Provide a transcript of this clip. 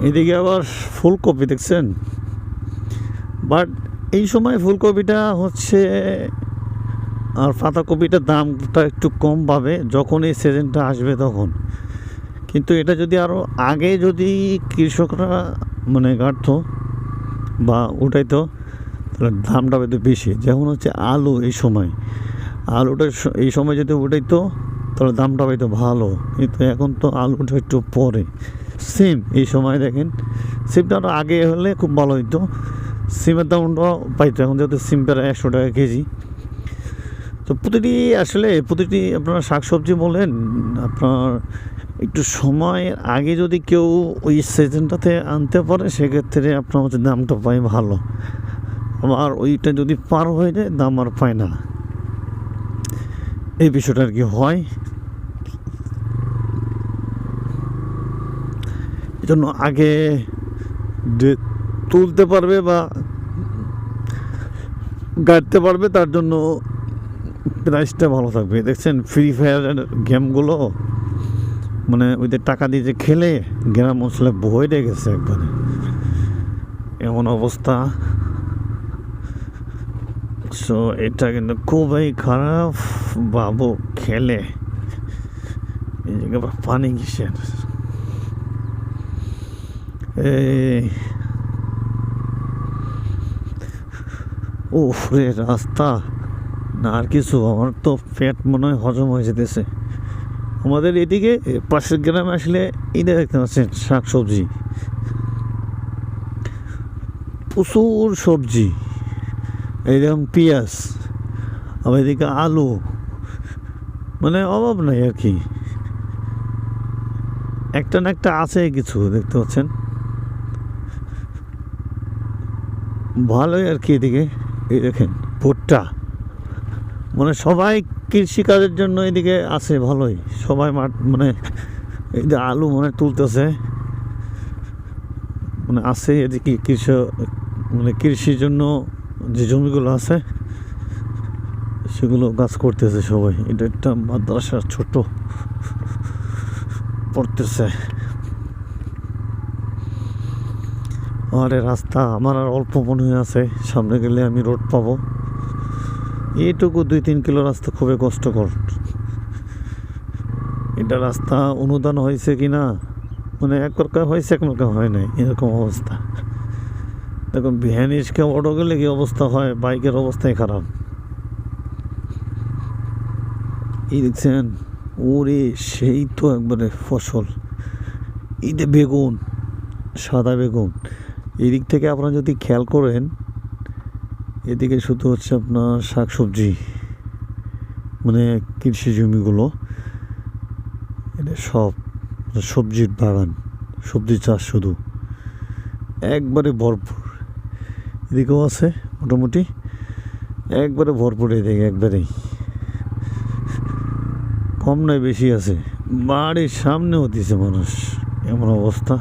এদিকে আবার ফুলকপি দেখছেন? বাট এই সময় ফুলকপিটা হচ্ছে, আর পাতাকপিটার দামটা একটু কম পাবে যখন এই সিজনটা আসবে তখন। কিন্তু এটা যদি আরও আগে যদি কৃষকরা মানে গাড়তো বা উঠাইতো, তাহলে দামটা হয়তো বেশি। যেমন হচ্ছে আলু এই সময়। আলুটা এই সময় যদি উঠাইতো, তাহলে দামটা হয়তো ভালো। কিন্তু এখন তো আলুটা একটু পরে। সিম, এই সময় দেখেন। সিমটা আগে হলে খুব ভালো হইতো। সিমের দামটাও পাইতো, এখন যেহেতু সিম প্রায় একশো টাকা কেজি। তো প্রতিটি আসলে প্রতিটি আপনার শাকসবজি বলেন, আপনার একটু সময়ের আগে যদি কেউ ওই সিজনটাতে আনতে পারে, সেক্ষেত্রে আপনার হচ্ছে দামটা পায় ভালো। আবার ওইটা যদি পার হয়ে যায়, দাম আর পায় না। এই বিষয়টা আর কি হয়। এজন্য আগে যে তুলতে পারবে বা গাড়তে পারবে, তার জন্য প্রাইসটা ভালো থাকবে। দেখছেন ফ্রি ফায়ারের গেমগুলো মানে ওইদের টাকা দিয়ে যে খেলে, গ্রাম অঞ্চলে বইরে গেছে একবারে। এমন অবস্থা। সো এটা কিন্তু খুবই খারাপ। বাবু, খেলে। এই পানি কিসের? ও রে রাস্তা না আর কিছু, আমার তো ফ্যাট মনে হয় হজম হয়ে যেতেছে। আমাদের এদিকে পাশের গ্রামে আসলে এটা দেখতে পাচ্ছেন শাক সবজি প্রচুর সবজি এই যেমন পেঁয়াজ, আবার এদিকে আলু মানে অভাব নাই আর কি। একটা না একটা আছে কিছু, দেখতে পাচ্ছেন। ভালোই আর কি এদিকে, এই দেখেন, ভুট্টা। মানে সবাই কৃষিকাজের জন্য এদিকে আছে ভালোই। সবাই মাঠ মানে এই যে আলু মানে তুলতেছে। মানে আছে এদিকে কৃষক মানে কৃষির জন্য যে জমিগুলো আছে, সেগুলো গাছ করতেছে সবাই। এটা একটা মাদ্রাসা ছোট পড়তেছে। আরে রাস্তা আমার আর অল্প মনে হয়ে আছে। সামনে গেলে আমি রোড পাবো। এইটুকু দুই তিন কিলো রাস্তা খুবই কষ্টকর। এটা রাস্তা অনুদান হয়েছে কি না মানে এক প্রকার হয়েছে এক প্রকার হয় নাই, এরকম অবস্থা। দেখুন ভ্যান ইসকে অটো গেলে কি অবস্থা হয়? বাইকের অবস্থাই খারাপ। এই দেখছেন? ওরে, সেই তো একবারে ফসল। এই বেগুন, সাদা বেগুন। এদিক থেকে আপনারা যদি খেয়াল করেন, এদিকে শুধু হচ্ছে আপনার শাক সবজি মানে কৃষি জমিগুলো, এটা সব সবজির বাগান, সবজি চাষ শুধু, একবারে ভরপুর। এদিকেও আছে মোটামুটি, একবারে ভরপুর এদিকে একবারেই। কম নয়, বেশি আছে। বাড়ির সামনেও দিছে মানুষ, এমন অবস্থা।